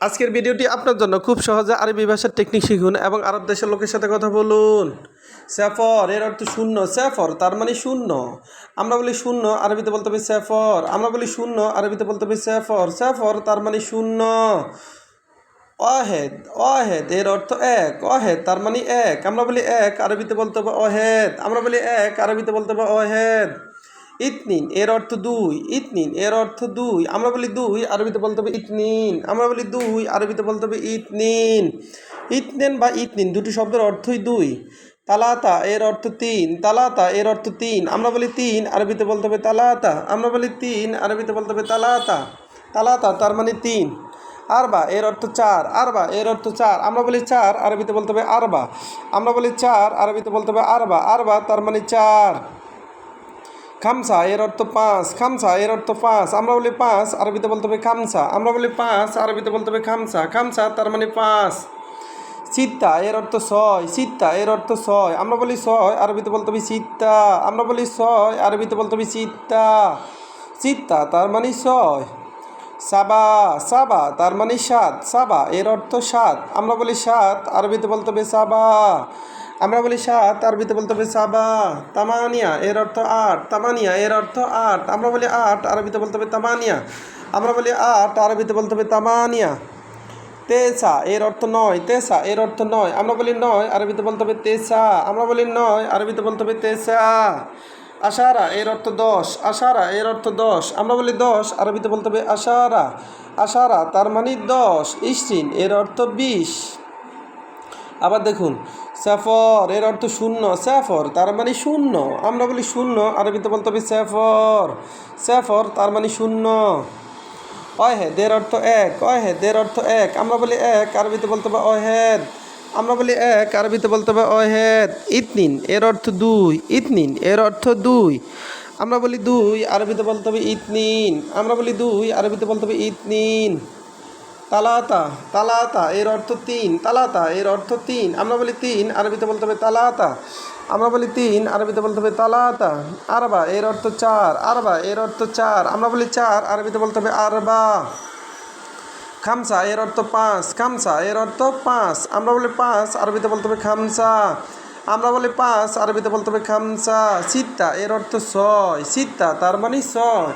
আজকের ভিডিওটি আপনার জন্য খুব সহজে আরবি ভাষার টেকনিক শিখুন এবং আরব দেশের লোকের সাথে কথা বলুন। স্যাফর এর অর্থ শূন্য। স্যাফর তার মানে শূন্য। আমরা বলি শূন্য, আরবিতে বলতে হবে স্যাফর আমরা বলি শূন্য, আরবিতে বলতে হবে স্যাফর স্যাফর তার মানে শূন্য। অহেদ অহেদ, এর অর্থ এক। অহেদ, তার মানে এক। আমরা বলি এক, আরবিতে বলতে হবে অহেদ। আমরা বলি এক, আরবিতে বলতে হবে অহেদ। ইতনিন, এর অর্থ দুই, ইতনিন, এর অর্থ দুই, আমরা বলি দুই, আরবিতে বলতে হবে ইতনিন, আমরা বলি দুই, আরবিতে বলতে হবে ইতনিন। ইতনেন বা ইতনিন, দুটি শব্দের অর্থই দুই। তালাতা, এর অর্থ তিন, তালাতা, এর অর্থ তিন, আমরা বলি তিন, আরবিতে বলতে হবে তালাতা, আমরা বলি তিন, আরবিতে বলতে হবে তালাতা। তালাতা, তার মানে তিন। আরবা, এর অর্থ চার, আরবা, এর অর্থ চার, আমরা বলি চার, আরবিতে বলতে হবে আরবা। আমরা বলি চার, আরবিতে বলতে হবে আরবা আরবা তার মানে চার। খামসা, এর অর্থ পাঁচ, খামসা, এর অর্থ পাঁচ, আমরা বলি পাঁচ, আরবিতে বলতে হবে খামসা, আমরা বলি পাঁচ, আরবিতে বলতে হবে খামসা খামসা তার মানে পাঁচ। চিত্তা এর অর্থ ছয় চিত্তা এর অর্থ ছয়, আমরা বলি ছয়, আরবিতে বলতে হবে চিত্তা আমরা বলি ছয়, আরবিতে বলতে হবে চিত্তা চিত্তা তার মানে ছয়। সাবা সাবা, তার মানে সাত, সাবা, এর অর্থ সাত। আমরা বলি সাত, আরবিতে বলতে হবে সাবা। আমরা বলি সাত, আরবিতে বলতে হবে সাবা। তামানিয়া, এর অর্থ আট। তামানিয়া, এর অর্থ আট। আমরা বলি আট, আরবিতে বলতে হবে তামানিয়া। আমরা বলি আট, আরবিতে বলতে হবে তামানিয়া। তেসা, এর অর্থ নয়। তেসা, এর অর্থ নয়। আমরা বলি নয়, আরবিতে বলতে হবে তেসা। আমরা বলি নয়, আরবিতে বলতে হবে তেসা। আশারা, এর অর্থ দশ। আশারা, এর অর্থ দশ। আমরা বলি দশ, আরবিতে বলতে হবে আশারা। আশারা, তার মানে দশ। ইসিন, এর অর্থ বিশ। আবার দেখুন, স্যাফর, এর অর্থ শূন্য। স্যাফর, তার মানে শূন্য। আমরা বলি শূন্য, আরবিতে বলতে হবে স্যাফর। স্যাফর, তার মানে শূন্য। অহেদ, এর অর্থ এক। অহেদ, এর অর্থ এক। আমরা বলি এক, আরবিতে বলতে হবে অহেদ। আমরা বলি এক, আরবিতে বলতে হবে অহেদ, ইতনিন, এর অর্থ দুই, ইতনিন, এর অর্থ দুই। আমরা বলি দুই, আরবিতে বলতে হবে ইতনিন। আমরা বলি দুই, আরবিতে বলতে হবে ইতনিন। তালাতা তালাতা, এর অর্থ তিন, তালাতা, এর অর্থ তিন। আমরা বলি তিন, আরবিতে বলতে হবে তালাতা। আমরা বলি তিন, আরবিতে বলতে হবে তালাতা। আরবা, এর অর্থ চার, আরবা, এর অর্থ চার। আমরা বলি চার, আরবিতে বলতে হবে আরবা। খামসা, এর অর্থ পাঁচ, খামসা, এর অর্থ পাঁচ। আমরা বলি পাঁচ, আরবিতে বলতে হবে খামসা। আমরা বলি পাঁচ, আরবিতে বলতে হবে খামসা। সিত্তা, এর অর্থ ছয়, সিত্তা, তার মানে ছয়।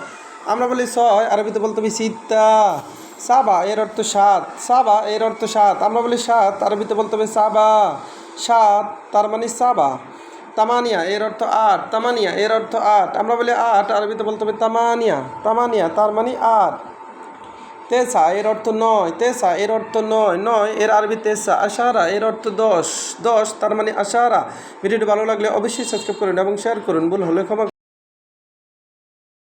আমরা বলি ছয়, আরবিতে বলতে হবে সিত্তা। সাবা, এর অর্থ সাত। সাবা, এর অর্থ সাত। আমরা বলি সাত, আরবিতে বলতে হবে সাবা। সাত, তার মানে সাবা। তামানিয়া, এর অর্থ আট। তামানিয়া, এর অর্থ আট। আমরা বলি আট, আরবিতে বলতে হবে তামানিয়া। তামানিয়া, তার মানে আট। তেসা, এর অর্থ নয়। তেসা, এর অর্থ নয়। নয়, এর আরবি তেসা, আশারা, এর অর্থ দশ। দশ, তার মানে আশারা। ভিডিওটি ভালো লাগলে অবশ্যই সাবস্ক্রাইব করুন এবং শেয়ার করুন। ভুল হলে ক্ষমা